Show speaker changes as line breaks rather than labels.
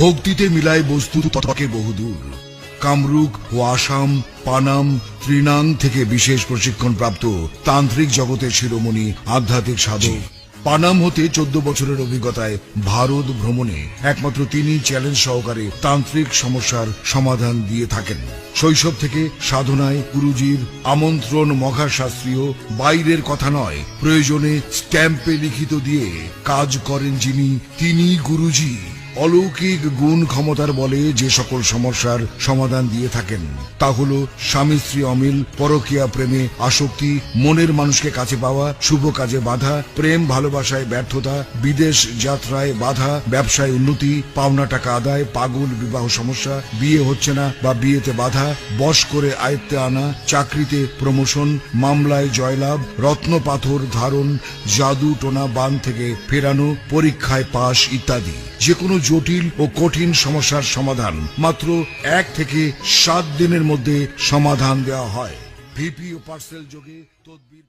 ভক্তিতে মিলায় বস্তু ততকে বহুদূর। কামরুক ও আসাম পানাম ত্রিনাং থেকে বিশেষ প্রশিক্ষণ প্রাপ্ত তান্ত্রিক জগতের শিরোমণি আধ্যাত্মিক সাধক। পানাম হতে চোদ্দ বছরের অভিজ্ঞতায় ভারত ভ্রমণে একমাত্র তিনি চ্যালেঞ্জ সহকারে তান্ত্রিক সমস্যার সমাধান দিয়ে থাকেন। শৈশব থেকে সাধনায় গুরুজির আমন্ত্রণ মঘা শাস্ত্রীয় বাইরের কথা নয় প্রয়োজনে স্ট্যাম্পে লিখিত দিয়ে কাজ করেন যিনি তিনি গুরুজি। অলৌকিক গুণ ক্ষমতার বলে যে সকল সমস্যার সমাধান দিয়ে থাকেন, তা হল স্বামী স্ত্রী অমিল, পরকীয়া প্রেমে আসক্তি, মনের মানুষকে কাছে পাওয়া, শুভ কাজে বাধা, প্রেম ভালোবাসায় ব্যর্থতা, বিদেশ যাত্রায় বাধা, ব্যবসায় উন্নতি, পাওনা টাকা আদায়, পাগল বিবাহ সমস্যা, বিয়ে হচ্ছে না বা বিয়েতে বাধা, বশ করে আয়ত্তে আনা, চাকরিতে প্রমোশন, মামলায় জয়লাভ, রত্ন পাথর ধারণ, জাদু টোনা বান থেকে ফেরানো, পরীক্ষায় পাশ ইত্যাদি। যে কোনো জটিল ও কঠিন সমস্যার সমাধান মাত্র এক থেকে সাত দিনের মধ্যে সমাধান দেওয়া হয়। ভিপি ও পার্সেল যোগে তদবির